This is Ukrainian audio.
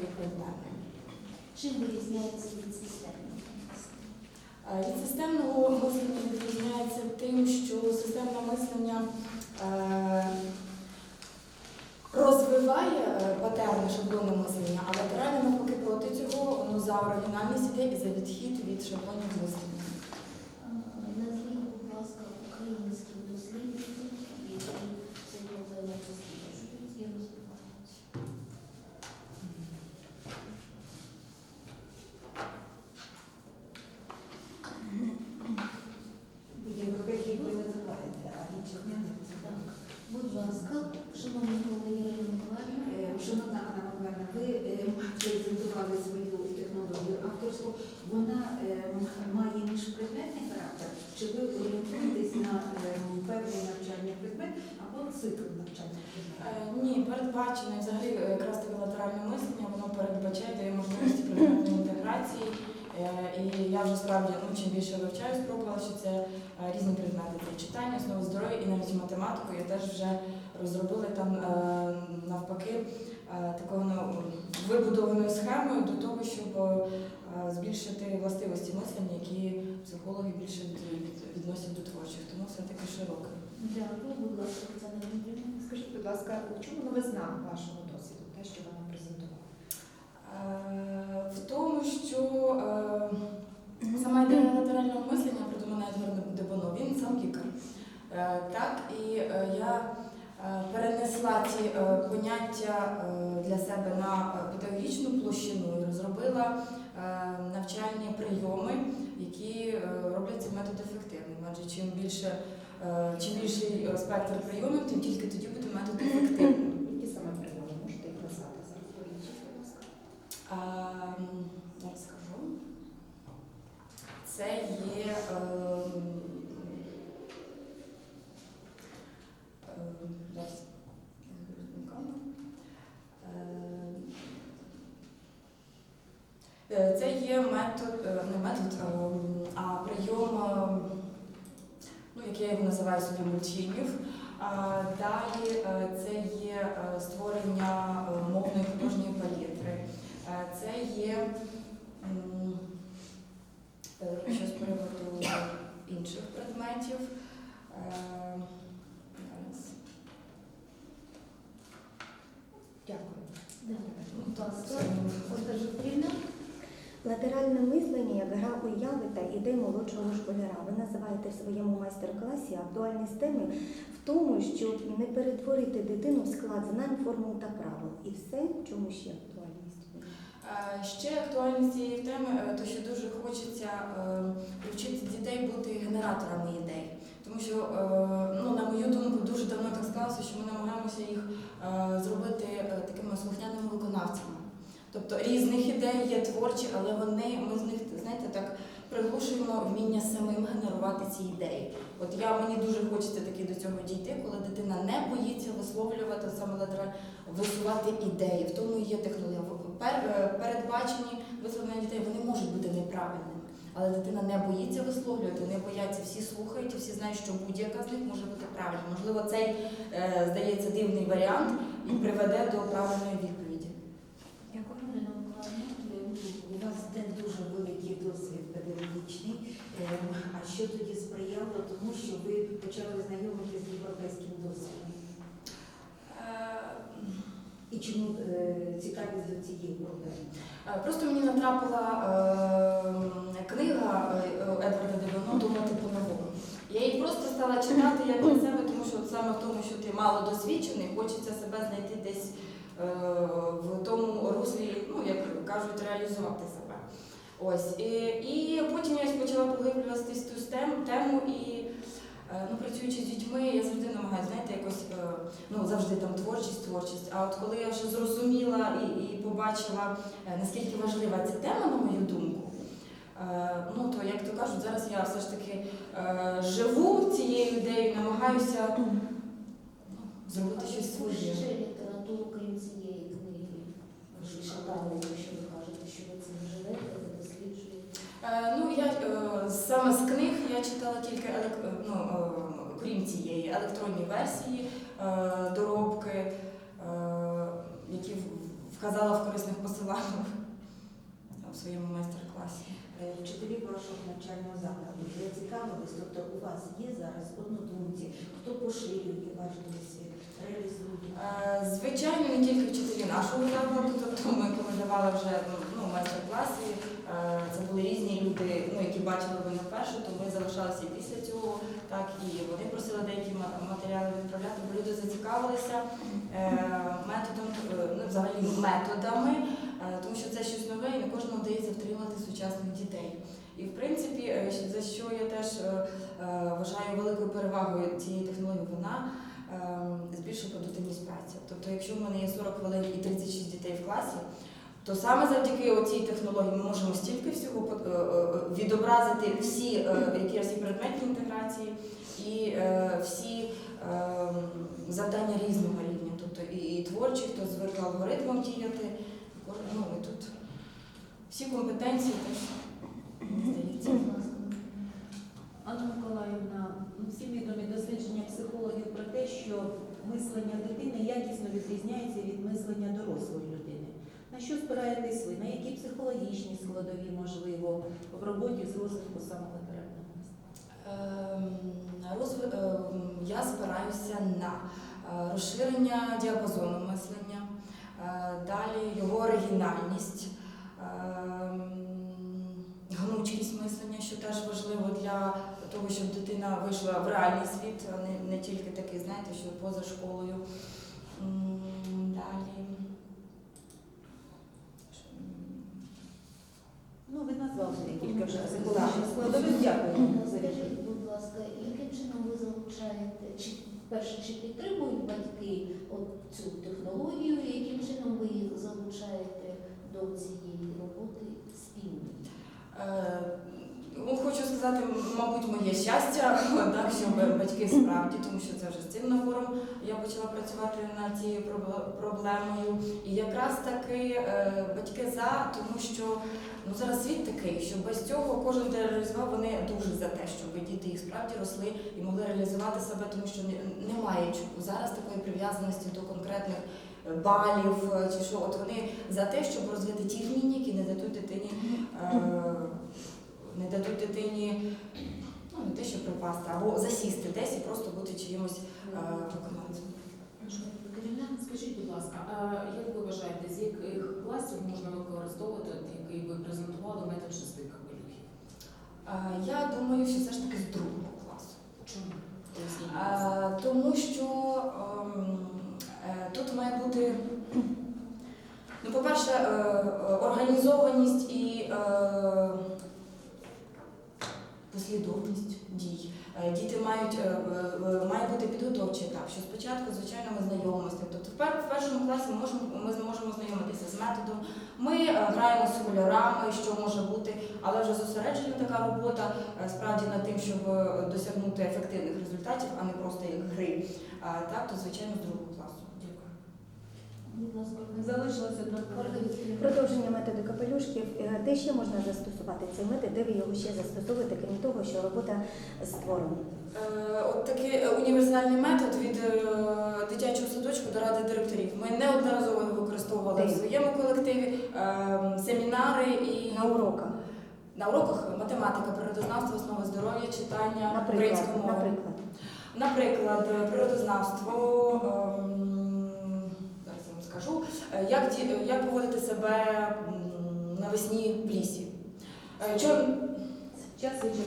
проблеми. Чим вирізняється від системного? Е, Від системного мислення відрізняється тим, що системне мислення е, розвиває е, патерни шаблони мислення, а латеральне навпаки проти цього воно за оригінальність іде і за відхід від шаблонів мислення. Назвіть, будь ласка, українських дослідників, які цей проблеми досліджують і розвивають. Європейські ви називаєте, а інших не називаєте. Так. Будь ласка, шановні колеги Ірина Миколаївна. Е, Шановна Анна Миколаївна, ви е, презентували свою технологію. Вона е, має міжпредметний характер? Чи ви орієнтуєтесь на е, певний навчальний предмет або цикл навчальних предметів? Е, Ні, передбачено взагалі якраз таке латеральне мислення, воно передбачає дає можливості предметної інтеграції. І я вже справді ну, чим більше вивчаю, спробувала, що це різні предмети. Це читання, основи здоров'я і навіть математику. Я теж вже розробила там навпаки такою ну, вибудованою схемою до того, щоб збільшити властивості мислення, які психологи більше від- від- відносять до творчих. Тому все таки широке. Дякую, будь ласка, Тетяна Дмитрівна. Скажіть, будь ласка, в чому новизна вашого досвіду, те, що ви нам презентували? Е, В тому, що е, сама ідея латерального мислення придумана Едвардом Дебоно, він сам лікар. Е, Так, і е, я е, перенесла ці е, поняття е, для себе на е, педагогічну площину розробила е, навчальні прийоми, які е, роблять цей метод ефективним. Адже чим більше е, чим більший спектр прийомів, тим тільки тоді буде метод ефективним. Які саме прийоми можете їх назвати зараз? Будь ласка. А, м, Це є. Це є метод, е, не метод, ем, а прийом, ну, як я його називаю собі мультфільмів. Далі е, це є е, створення е, мовної художньої палітри. Е, Це є м, е, що з приводу інших предметів. Е. Дякую. Дякую. Будь Так, ласка, це- Ольга Житрівна. Латеральне мислення як гра уяви та ідей молодшого школяра. Ви називаєте в своєму майстер-класі актуальність теми в тому, щоб не перетворити дитину в склад знань, формул та правил. І все, в чому ще актуальність? Е, Ще актуальність цієї теми, е, то що дуже хочеться е, привчити дітей бути генераторами ідей. Тому що, ну, на мою думку, дуже давно так склалося, що ми намагаємося їх зробити такими. Тобто різних ідей є творчі, але вони, ми з них, знаєте, так приглушуємо вміння самим генерувати ці ідеї. От я мені дуже хочеться таки до цього дійти, коли дитина не боїться висловлювати саме латераль, висувати ідеї. В тому є технологія. Е, передбачені висловлення дітей вони можуть бути неправильними. Але дитина не боїться висловлювати, не бояться, всі слухають і всі знають, що будь-яка з них може бути правильна. Можливо, цей е, здається дивний варіант і приведе до правильної відповіді. Дякую, Ірина Миколаївна. У вас не дуже великий досвід педагогічний. Е, А що тоді сприяло тому, що ви почали знайомитися з європейським досвідом? І чому е, цікавість до цієї проблеми? Е, Просто мені натрапила е, книга Едварда Девоно Думати по-новому. Я її просто стала читати як для себе, тому що от саме в тому, що ти мало досвідчений, хочеться себе знайти десь е, в тому руслі, ну як кажуть, реалізувати себе. Ось і, і потім я почала поглиблюватись в ту тему і. Е, Ну, працюючи з дітьми, я завжди намагаюся, знаєте, якось е, ну завжди там творчість, творчість. А от коли я вже зрозуміла і, і побачила, е, наскільки важлива ця тема, на мою думку, ну то як то кажуть, зараз я все ж таки живу цією ідеєю, намагаюся ну, зробити щось своє. ще літературу, крім цієї книги, ви ж читали, якщо ви кажете, що ви цим живете, ну я е, саме з книг я читала тільки е, ну, е, крім цієї електронні версії, е, доробки, е, які вказала в корисних посиланнях в своєму майстер-класі. Е, Вчителі вашого навчального закладу зацікавились, тобто у вас є зараз однодумці, хто поширює ваш досвід, реалізує. Е, Звичайно, не тільки вчителі нашого закладу, тобто ми коли давали вже ну, майстер-класи, е, це були різні люди, бачили мене вперше, то ми залишалися і після цього, так і вони просили деякі ма- матеріали відправляти, бо люди зацікавилися е, методом, е, ну, взагалі методами, е, тому що це щось нове і не кожному вдається втримати сучасних дітей. І в принципі, за що я теж вважаю великою перевагою цієї технології, вона ем, збільшує продуктивність праці. Тобто, якщо в мене є 40 хвилин і 36 дітей в класі, то саме завдяки цій технології ми можемо стільки всього е, е, відобразити всі, е, які всі предметні інтеграції і всі завдання різного рівня. Тобто і, творчі, хто звик алгоритмом діяти, ну і тут всі компетенції теж здається. Анна Миколаївна, ну, всі відомі дослідження психологів про те, що мислення дитини якісно відрізняється від мислення дорослої людини. На що спираєтесь ви? На які психологічні складові, можливо, в роботі з розвитку самолітературного мистецтва? Ем, ем, Я спираюся на е, розширення діапазону мислення, е, далі його оригінальність, ем, гнучкість мислення, що теж важливо для того, щоб дитина вийшла в реальний світ, а не тільки такий, знаєте, що поза школою. Далі. Ну, ви Так. психологічних складових. Дякую за відповідь. Скажіть, будь ласка, яким чином ви залучаєте, чи перше, чи підтримують батьки от цю технологію, яким чином ви їх залучаєте до цієї роботи спільно? Ну, сказати, мабуть, моє щастя, так, що батьки справді, тому що це вже з цим набором я почала працювати над цією проблемою. І якраз таки е, батьки за, тому що ну, зараз світ такий, що без цього кожен реалізував, вони дуже за те, щоб діти їх справді росли і могли реалізувати себе, тому що немає зараз такої прив'язаності до конкретних е, балів е, чи що. От вони за те, щоб розвити ті вміння, які не дадуть дитині. Е, не дадуть дитині ну, не те, що припасти, або засісти десь і просто бути чиїмось е, виконавцем. Скажіть, будь ласка, а як ви вважаєте, з яких класів можна використовувати, який ви презентували метод шести капелюхів? Е, Я думаю, що все ж таки з другого класу. Чому? Ласка. Е, Тому що ем, е, тут має бути, ну, по-перше, організованість і е, послідовність дій. Е, Діти мають е, має бути підготовчий етап, що спочатку, звичайно, ми знайомимося. Тобто в першому класі можемо, ми зможемо знайомитися з методом. Ми е, граємо з кольорами, що може бути, але вже зосереджена така робота справді над тим, щоб досягнути ефективних результатів, а не просто як гри. Так, то звичайно з другого класу. Дякую. Залишилося методу. Е, Де ще можна застосувати цей метод, де ви його ще застосовуєте, крім того, що робота з твором? Е, От такий е, універсальний метод від дитячого садочку до ради директорів. Ми неодноразово його використовували в своєму колективі, е, семінари і На уроках, на уроках математика, природознавство, основи здоров'я, читання, українська мова. наприклад. Наприклад, природознавство, ем, зараз я вам скажу, як, як поводити себе навесні в лісі. Е, Чор... час.